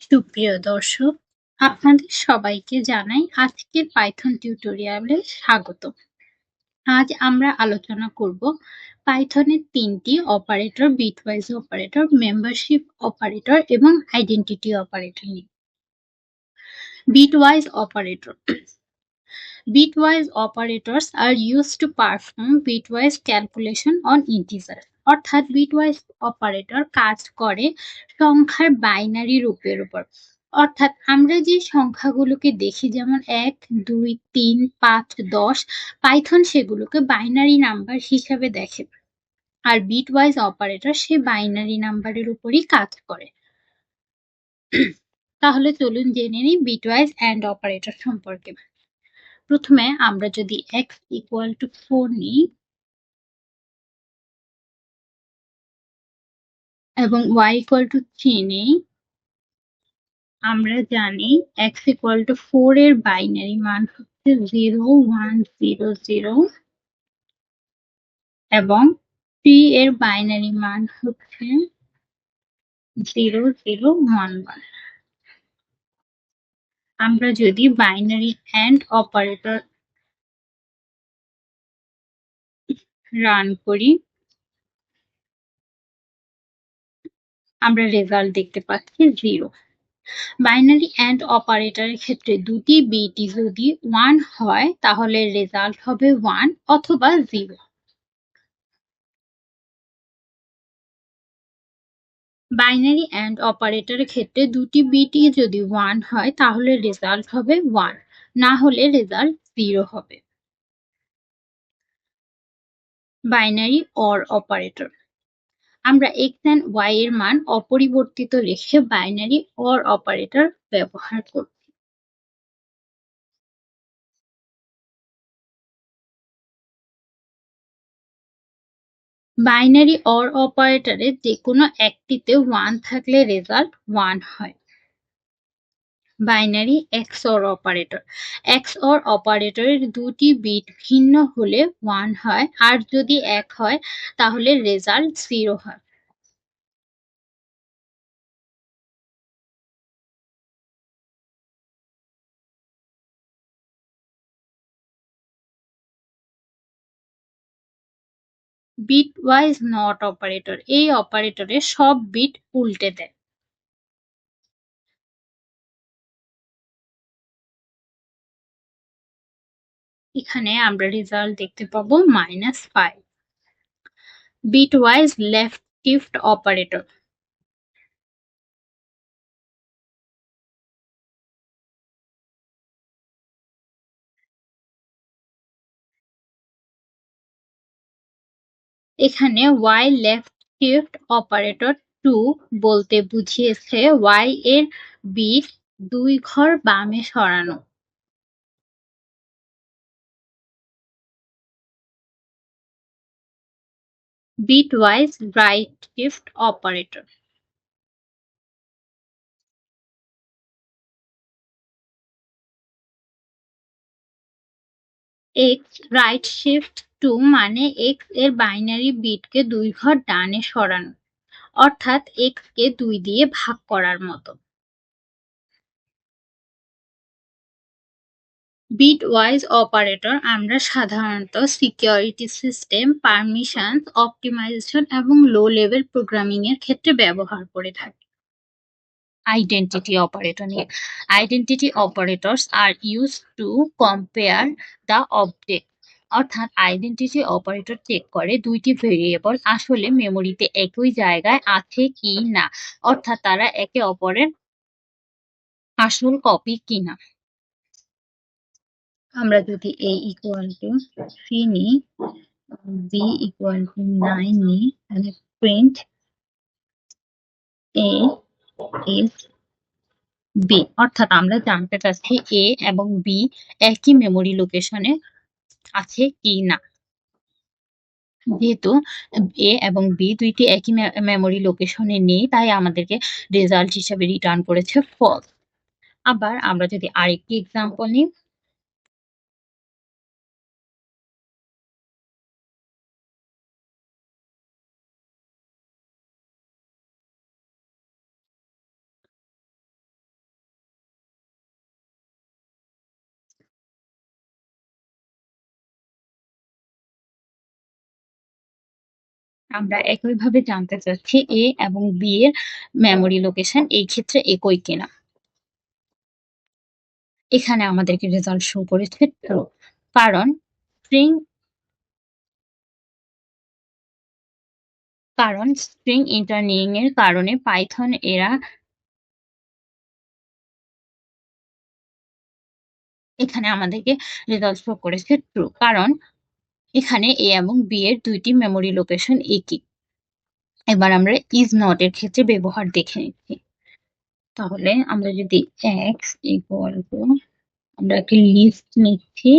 সুপ্রিয় দর্শক, আপনাদের সবাইকে জানাই আজকের পাইথন টিউটোরিয়ালে স্বাগত। আজ আমরা আলোচনা করব পাইথনের তিনটি operator bitwise operator, membership operator এবং আইডেন্টিটি অপারেটর নিয়ে। Bitwise operator Bitwise operators are used to perform bitwise calculation on integers. অর্থাৎ বিটওয়াইজ অপারেটর কাজ করে সংখ্যার বাইনারি রূপের উপর। অর্থাৎ আমরা যে সংখ্যাগুলোকে দেখি, যেমন এক, দুই, তিন, পাঁচ, দশ, পাইথন সেগুলোকে বাইনারি নাম্বার হিসাবে দেখে। আর বিটওয়াইজ অপারেটর সে বাইনারি নাম্বারের উপরই কাজ করে। তাহলে চলুন জেনে নিই বিটওয়াইজ অ্যান্ড অপারেটর সম্পর্কে। প্রথমে আমরা যদি এক্স ইকুয়াল টু ফোর নিই, এবং y ইকুয়াল টু থ্রি নেই, আমরা জানি x ইকুয়াল টু ফোর এর বাইনারি মান হচ্ছে জিরো ওয়ান জিরো জিরো এবং থ্রি এর বাইনারি মান হচ্ছে জিরো জিরো ওয়ান ওয়ান আমরা যদি বাইনারি অ্যান্ড অপারেটর রান করি, আমরা রেজাল্ট দেখতে পাচ্ছি জিরো বাইনারি অ্যান্ড অপারেটরের ক্ষেত্রে দুটি বিটি যদি ওয়ান হয়, তাহলে রেজাল্ট হবে ওয়ান অথবা জিরো বাইনারি অ্যান্ড অপারেটরের ক্ষেত্রে দুটি বিটি যদি ওয়ান হয়, তাহলে রেজাল্ট হবে ওয়ান না হলে রেজাল্ট জিরো হবে। বাইনারি অর অপারেটর আমরা এক্স অ্যান্ড ওয়াই এর মান অপরিবর্তিত রেখে বাইনারি অর অপারেটর ব্যবহার করব। বাইনারি অর অপারেটরে যে কোনো একটিতে ওয়ান থাকলে রেজাল্ট ওয়ান হয়। Binary x or operator x or অপারেটরের দুটি বিট ভিন্ন হলে ওয়ান হয়, আর যদি এক হয়, তাহলে রেজাল্ট জিরো হয়। বিট ওয়াইজ নট অপারেটর এই অপারেটরে সব বিট উল্টে দেয়। এখানে আমরা রেজাল্ট দেখতে পাবো minus five bitwise left shift operator এখানে Y left shift operator two বলতে বুঝিয়েছে ওয়াই এর বিট দুই ঘর বামে সরানো। bitwise right shift operator x right shift two মানে এক্সের বাইনারি বিটকে দুই ঘর ডানে সরানো, অর্থাৎ এক্স কে দুই দিয়ে ভাগ করার মতো। বিট ওয়াইজ অপারেটর আমরা সাধারণত সিকিউরিটি সিস্টেম পারমিশন অপটিমাইজেশন এবং লো লেভেল প্রোগ্রামিং এর ক্ষেত্রে ব্যবহার করে থাকি। আইডেন্টিটি অপারেটর নিয়ে। Identity operators are use to compare the object অর্থাৎ আইডেন্টিটি অপারেটর চেক করে দুইটি ভেরিয়েবল আসলে মেমোরিতে একই জায়গায় আছে কি না, অর্থাৎ তারা একে অপরের আসল কপি কিনা। আমরা যদি a ইকুয়াল টু থ্রি নিই, b ইকুয়াল টু নাইন নিই, তাহলে প্রিন্ট a is b অর্থাৎ আমরা জানতে চাচ্ছি a এবং b একই মেমোরি লোকেশনে আছে কি না? যেহেতু এ এবং বি দুইটি একই মেমোরি লোকেশনে নেই তাই আমাদেরকে রেজাল্ট হিসেবে রিটার্ন করেছে ফল আবার আমরা যদি আরেকটি এক্সাম্পল নিই আমরা একইভাবে জানতে চাচ্ছি A এবং B এর মেমোরি লোকেশন এই ক্ষেত্রে একই কিনা। এখানে আমাদেরকে রেজাল্ট শো করেছে ট্রু কারণ স্ট্রিং কারণ স্ট্রিং ইন্টারনিং এর কারণে পাইথন এরা এখানে আমাদেরকে রেজাল্ট শো করেছে ট্রু কারণ এখানে এ এবং বি এর দুইটি মেমোরি লোকেশন একই। এবার আমরা ইজ নট এর ক্ষেত্রে ব্যবহার দেখে নিচ্ছি। তাহলে আমরা যদি এক্স ইকুয়াল টু আমরা একটি লিস্ট নিচ্ছি।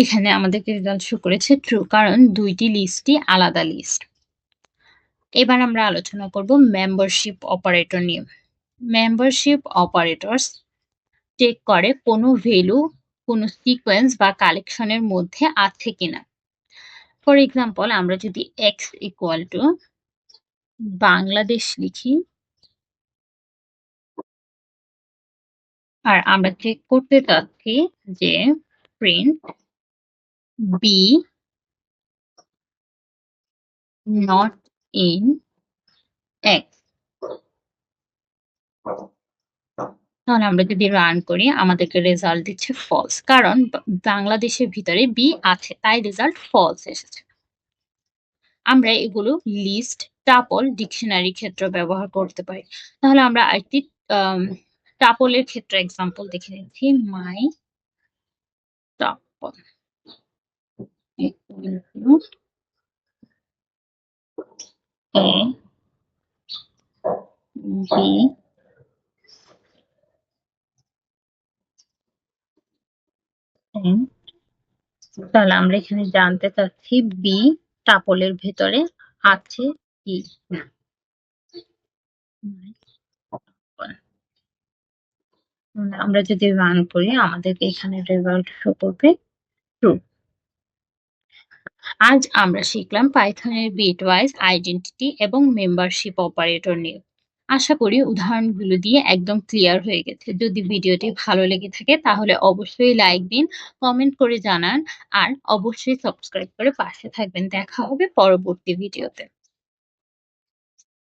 এখানে আমাদেরকে রেজাল্ট শো করেছে ট্রু কারণ দুইটি লিস্টই আলাদা লিস্ট এবার আমরা আলোচনা করব মেম্বারশিপ অপারেটর নিয়ে। মেম্বারশিপ অপারেটরস চেক করে কোনো ভ্যালু কোনো সিকোয়েন্স বা কালেকশনের মধ্যে আছে কিনা। ফর এক্সাম্পল আমরা যদি এক্স ইকুয়াল টু বাংলাদেশ লিখি, আর আমরা চেক করতে চাচ্ছি যে print b not in x তাহলে আমরা যদি রান করি, আমাদেরকে রেজাল্ট দিচ্ছে ফলস কারণ বাংলাদেশের ভিতরে বি আছে, তাই রেজাল্ট ফলস এসেছে। আমরা এগুলো লিস্ট টাপল ডিকশনারি ক্ষেত্রে ব্যবহার করতে পারি। তাহলে আমরা আরেকটি টাপলের ক্ষেত্রে এক্সাম্পল দেখে নিচ্ছি মাই টাপল A B তাহলে আমরা এখানে জানতে চাচ্ছি বি টাপলের ভেতরে আছে কি আমরা যদি রান করি, আমাদেরকে এখানে রেজাল্ট শো করবে ট্রু আজ আমরা শিখলাম পাইথনের বিটওয়াইজ আইডেন্টিটি এবং মেম্বারশিপ অপারেটর নিয়ে। আশা করি উদাহরণগুলো দিয়ে একদম ক্লিয়ার হয়ে গেছে। যদি ভিডিওটি ভালো লেগে থাকে, তাহলে অবশ্যই লাইক দিন কমেন্ট করে জানান, আর অবশ্যই সাবস্ক্রাইব করে পাশে থাকবেন। দেখা হবে পরবর্তী ভিডিওতে।